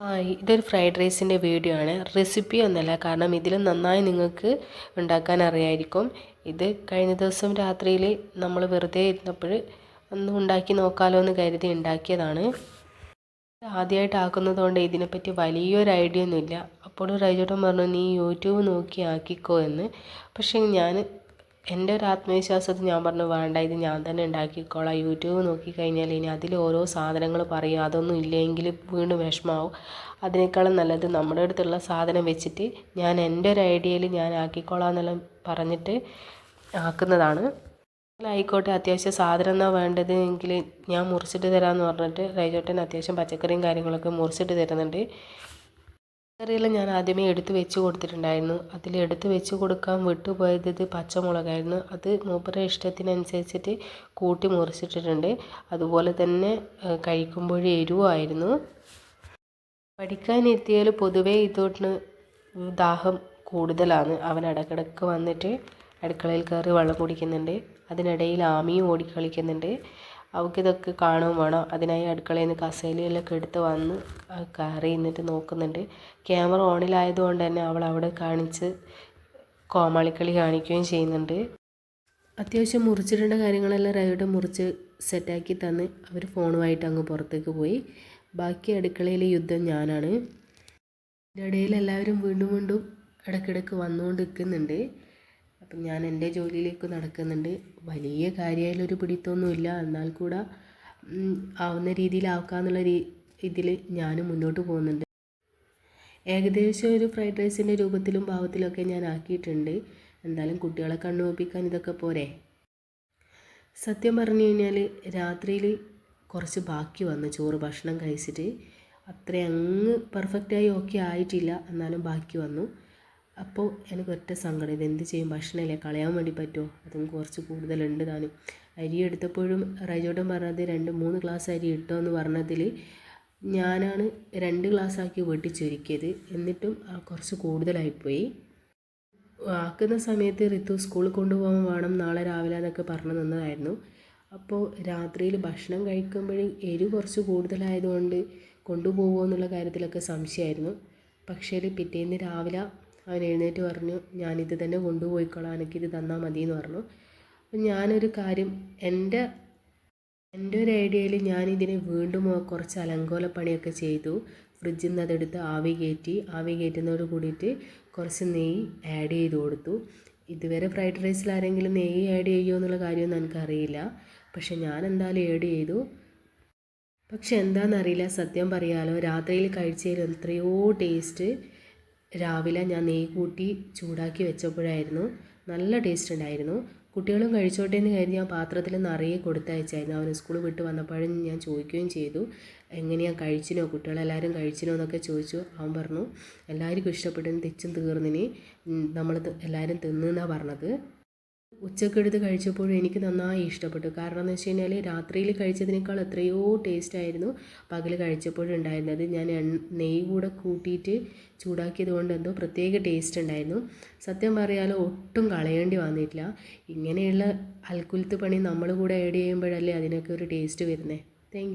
ആ ഇതൊരു ഫ്രൈഡ് റൈസിന്റെ വീഡിയോ ആണ്. റെസിപ്പി ഒന്നല്ല കാരണം ഇതിൽ നന്നായി നിങ്ങൾക്ക് ഉണ്ടാക്കാൻ അറിയായിരിക്കും. ഇത് കഴിഞ്ഞ ദിവസം രാത്രിയിൽ നമ്മൾ വെറുതെ ഇരുന്നപ്പോൾ ഒന്ന് ഉണ്ടാക്കി നോക്കാമല്ലോ എന്ന് കരുതി ഉണ്ടാക്കിയതാണ്. ആദ്യമായിട്ട് ആക്കുന്നതുകൊണ്ട് ഇതിനെപ്പറ്റി വലിയൊരു ഐഡിയ ഒന്നുമില്ല. അപ്പോൾ റൈജോട്ടൻ പറഞ്ഞു നീ യൂട്യൂബ് നോക്കി ആക്കിക്കോ എന്ന്. പക്ഷേ ഞാൻ എന്റെ ഒരു ആത്മവിശ്വാസത്തിൽ ഞാൻ പറഞ്ഞു വേണ്ട ഇത് ഞാൻ തന്നെ ഉണ്ടാക്കിക്കോളാം. യൂട്യൂബ് നോക്കിക്കഴിഞ്ഞാൽ ഇനി അതിൽ ഓരോ സാധനങ്ങൾ പറയും. അതൊന്നും ഇല്ലെങ്കിൽ വീണ്ടും വിഷമാവും. അതിനേക്കാളും നല്ലത് നമ്മുടെ അടുത്തുള്ള സാധനം വെച്ചിട്ട് ഞാൻ എന്റെ ഒരു ഐഡിയയിൽ ഞാൻ ആക്കിക്കോളാം എന്നെല്ലാം പറഞ്ഞിട്ട് ആക്കുന്നതാണ്. ആയിക്കോട്ടെ അത്യാവശ്യം സാധനം എന്നാ വേണ്ടത് എങ്കിൽ ഞാൻ മുറിച്ചിട്ട് തരാമെന്ന് പറഞ്ഞിട്ട് റൈജോട്ടൻ അത്യാവശ്യം പച്ചക്കറിയും കാര്യങ്ങളൊക്കെ മുറിച്ചിട്ട് തരുന്നുണ്ട്. പച്ചക്കറിയെല്ലാം ഞാൻ ആദ്യമേ എടുത്ത് വെച്ച് കൊടുത്തിട്ടുണ്ടായിരുന്നു. അതിൽ എടുത്ത് വെച്ച് കൊടുക്കാൻ വിട്ടുപോയത് പച്ചമുളകായിരുന്നു. അത് മൂപ്പരുടെ ഇഷ്ടത്തിനനുസരിച്ചിട്ട് കൂട്ടി മുറിച്ചിട്ടിട്ടുണ്ട്. അതുപോലെ തന്നെ കഴിക്കുമ്പോൾ എരിവായിരുന്നു പഠിക്കാനിരുത്തിയാൽ പൊതുവേ ഇതോട്ട് ദാഹം കൂടുതലാണ്. അവൻ ഇടക്കിടക്ക് വന്നിട്ട് അടുക്കളയിൽ കയറി വെള്ളം കുടിക്കുന്നുണ്ട്. അതിനിടയിൽ ആമിയും ഓടിക്കളിക്കുന്നുണ്ട്. അവൾക്കിതൊക്കെ കാണുകയും വേണം. അതിനായി അടുക്കളയിൽ നിന്ന് കസേലയിലൊക്കെ എടുത്ത് വന്ന് കയറി നിന്നിട്ട് നോക്കുന്നുണ്ട്. ക്യാമറ ഓണിലായതുകൊണ്ട് തന്നെ അവൾ അവിടെ കാണിച്ച് കോമാളിക്കളി കാണിക്കുകയും ചെയ്യുന്നുണ്ട്. അത്യാവശ്യം മുറിച്ചിടേണ്ട കാര്യങ്ങളെല്ലാം റയോട്ട് മുറിച്ച് സെറ്റാക്കി തന്ന് അവർ ഫോണുമായിട്ട് അങ്ങ് പുറത്തേക്ക് പോയി. ബാക്കി അടുക്കളയിലെ യുദ്ധം ഞാനാണ്. ഇതിനിടയിൽ എല്ലാവരും വീണ്ടും വീണ്ടും ഇടയ്ക്കിടയ്ക്ക് വന്നുകൊണ്ട് നിൽക്കുന്നുണ്ട് അപ്പം ഞാൻ എന്റെ ജോലിയിലേക്ക് നടക്കുന്നുണ്ട്. വലിയ കാര്യമായാലൊരു പിടിത്തമൊന്നുമില്ല. എന്നാൽ കൂടെ ആവുന്ന രീതിയിലാക്കാന്നുള്ള രീ ഇതിൽ ഞാനും മുന്നോട്ട് പോകുന്നുണ്ട്. ഏകദേശം ഒരു ഫ്രൈഡ് റൈസിന്റെ രൂപത്തിലും ഭാവത്തിലൊക്കെ ഞാൻ ആക്കിയിട്ടുണ്ട്. എന്തായാലും കുട്ടികളെ കണ്ണുവപ്പിക്കാൻ ഇതൊക്കെ പോരെ. സത്യം പറഞ്ഞു കഴിഞ്ഞാൽ രാത്രിയിൽ കുറച്ച് ബാക്കി വന്നു. ചോറ് ഭക്ഷണം കഴിച്ചിട്ട്. അത്ര അങ്ങ് പെർഫെക്റ്റായി ഓക്കെ ആയിട്ടില്ല. എന്നാലും ബാക്കി വന്നു. അപ്പോൾ എനിക്ക് ഒറ്റ സങ്കടം ഇത് എന്ത് ചെയ്യും? ഭക്ഷണമല്ലേ? കളയാൻ വേണ്ടി പറ്റുമോ? അതും കുറച്ച് കൂടുതലുണ്ട് താനും. അരി എടുത്തപ്പോഴും റൈജോട്ടൻ പറഞ്ഞത് രണ്ട് മൂന്ന് ഗ്ലാസ് അരി ഇട്ടോ എന്ന് പറഞ്ഞതിൽ ഞാനാണ് രണ്ട് ഗ്ലാസ് ആക്കി വെട്ടിച്ചൊരുക്കിയത്. എന്നിട്ടും കുറച്ച് കൂടുതലായിപ്പോയി. ആക്കുന്ന സമയത്ത് ഋതു സ്കൂളിൽ കൊണ്ടുപോകാൻ വേണം നാളെ രാവിലെ എന്നൊക്കെ പറഞ്ഞു നിന്നതായിരുന്നു. അപ്പോൾ രാത്രിയിൽ ഭക്ഷണം കഴിക്കുമ്പോൾ എരി കുറച്ച് കൂടുതലായതുകൊണ്ട് കൊണ്ടുപോകുമോ എന്നുള്ള കാര്യത്തിലൊക്കെ സംശയമായിരുന്നു. പക്ഷേ പിറ്റേന്ന് രാവിലെ അവൻ എഴുന്നേറ്റ് പറഞ്ഞു ഞാനിത് തന്നെ കൊണ്ടുപോയിക്കോളാം എനിക്കിത് തന്നാൽ മതി എന്ന് പറഞ്ഞു. അപ്പം ഞാനൊരു കാര്യം എന്റെ എന്റെ ഒരു ഐഡിയയിൽ ഞാനിതിനെ വീണ്ടും കുറച്ച് അലങ്കോല പണിയൊക്കെ ചെയ്തു. ഫ്രിഡ്ജിൽ നിന്ന് അതെടുത്ത് ആവി കയറ്റി ആവി കയറ്റുന്നതോട് കൂടിയിട്ട് കുറച്ച് നെയ്യ് ആഡ് ചെയ്ത് കൊടുത്തു. ഇതുവരെ ഫ്രൈഡ് റൈസിൽ ആരെങ്കിലും നെയ്യ് ആഡ് ചെയ്യുമോ എന്നുള്ള കാര്യമൊന്നും എനിക്കറിയില്ല. പക്ഷെ ഞാൻ എന്തായാലും ആഡ് ചെയ്തു. പക്ഷെ എന്താണെന്നറിയില്ല സത്യം പറയാലോ രാത്രിയിൽ കഴിച്ചതിൽ എത്രയോ ടേസ്റ്റ് രാവിലെ ഞാൻ നെയ്യ് കൂട്ടി ചൂടാക്കി വെച്ചപ്പോഴായിരുന്നു നല്ല ടേസ്റ്റ് ഉണ്ടായിരുന്നു. കുട്ടികളും കഴിച്ചോട്ടെ എന്ന് കരുതി ഞാൻ പാത്രത്തിൽ നിറയെ കൊടുത്തയച്ചായിരുന്നു. അവൻ സ്കൂൾ വിട്ട് വന്നപ്പോഴും ഞാൻ ചോദിക്കുകയും ചെയ്തു എങ്ങനെയാണ് കഴിച്ചിനോ? കുട്ടികളെല്ലാവരും കഴിച്ചിനോ? എന്നൊക്കെ ചോദിച്ചു. അവൻ പറഞ്ഞു എല്ലാവർക്കും ഇഷ്ടപ്പെട്ടു തെച്ചും തീർന്നിനി. നമ്മൾ എല്ലാവരും തിന്നെന്നാണ് പറഞ്ഞത്. ഉച്ചക്കെടുത്ത് കഴിച്ചപ്പോഴും എനിക്ക് നന്നായി ഇഷ്ടപ്പെട്ടു. കാരണം എന്ന് വെച്ച് കഴിഞ്ഞാൽ രാത്രിയിൽ കഴിച്ചതിനേക്കാൾ എത്രയോ ടേസ്റ്റ് ആയിരുന്നു പകൽ കഴിച്ചപ്പോഴുണ്ടായിരുന്നത് ഞാൻ നെയ്യ് കൂടെ കൂട്ടിയിട്ട് ചൂടാക്കിയത് കൊണ്ട് എന്തോ പ്രത്യേക ടേസ്റ്റ് ഉണ്ടായിരുന്നു. സത്യം പറയാലോ ഒട്ടും കളയേണ്ടി വന്നിട്ടില്ല. ഇങ്ങനെയുള്ള അൽക്കുലത്ത് പണി നമ്മൾ കൂടെ ആഡ് ചെയ്യുമ്പോഴല്ലേ അതിനൊക്കെ ഒരു ടേസ്റ്റ് വരുന്നത് താങ്ക്